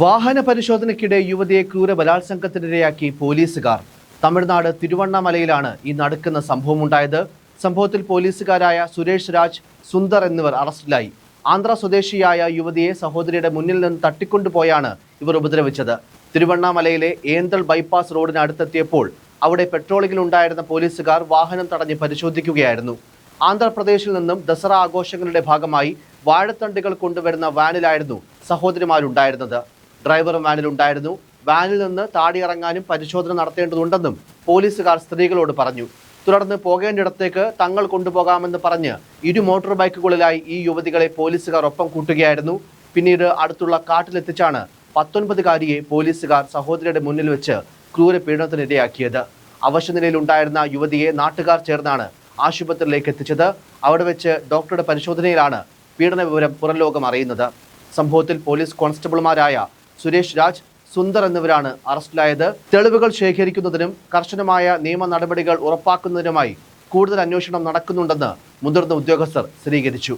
വാഹന പരിശോധനയ്ക്കിടെ യുവതിയെ ക്രൂര ബലാത്സംഗത്തിനിരയാക്കി പോലീസുകാർ. തമിഴ്നാട് തിരുവണ്ണാമലയിലാണ് ഈ നടക്കുന്ന സംഭവമുണ്ടായത്. സംഭവത്തിൽ പോലീസുകാരായ സുരേഷ് രാജ് സുന്ദർ എന്നിവർ അറസ്റ്റിലായി. ആന്ധ്ര സ്വദേശിയായ യുവതിയെ സഹോദരിയുടെ മുന്നിൽ നിന്ന് തട്ടിക്കൊണ്ടുപോയാണ് ഇവർ ഉപദ്രവിച്ചത്. തിരുവണ്ണാമലയിലെ ഏന്തൽ ബൈപ്പാസ് റോഡിന് അടുത്തെത്തിയപ്പോൾ അവിടെ പെട്രോളിംഗിൽ ഉണ്ടായിരുന്ന പോലീസുകാർ വാഹനം തടഞ്ഞ് പരിശോധിക്കുകയായിരുന്നു. ആന്ധ്രാപ്രദേശിൽ നിന്നും ദസറ ആഘോഷങ്ങളുടെ ഭാഗമായി വാഴത്തണ്ടുകൾ കൊണ്ടുവരുന്ന വാനിലായിരുന്നു സഹോദരിമാരുണ്ടായിരുന്നത്. ഡ്രൈവറും വാനിലുണ്ടായിരുന്നു വാനിൽ നിന്ന് താടിയിറങ്ങാനും പരിശോധന നടത്തേണ്ടതുണ്ടെന്നും പോലീസുകാർ സ്ത്രീകളോട് പറഞ്ഞു. തുടർന്ന് പോകേണ്ടിടത്തേക്ക് തങ്ങൾ കൊണ്ടുപോകാമെന്ന് പറഞ്ഞ് ഇരു മോട്ടോർ ബൈക്കുകളിലായി ഈ യുവതികളെ പോലീസുകാർ ഒപ്പം കൂട്ടുകയായിരുന്നു. പിന്നീട് അടുത്തുള്ള കാട്ടിലെത്തിച്ചാണ് പത്തൊൻപതുകാരിയെ പോലീസുകാർ സഹോദരിയുടെ മുന്നിൽ വെച്ച് ക്രൂര പീഡനത്തിനിരയാക്കിയത് അവശനിലയിലുണ്ടായിരുന്ന യുവതിയെ നാട്ടുകാർ ചേർന്നാണ് ആശുപത്രിയിലേക്ക് എത്തിച്ചത്. അവിടെ വെച്ച് ഡോക്ടറുടെ പരിശോധനയിലാണ് പീഡന വിവരം പുറംലോകം അറിയുന്നത്. സംഭവത്തിൽ പോലീസ് കോൺസ്റ്റബിൾമാരായ സുരേഷ് രാജ് സുന്ദർ എന്നിവരാണ് അറസ്റ്റിലായത്. തെളിവുകൾ ശേഖരിക്കുന്നതിനും കർശനമായ നിയമ നടപടികൾ ഉറപ്പാക്കുന്നതിനുമായി കൂടുതൽ അന്വേഷണം നടക്കുന്നുണ്ടെന്ന് മുതിർന്ന ഉദ്യോഗസ്ഥർ സ്ഥിരീകരിച്ചു.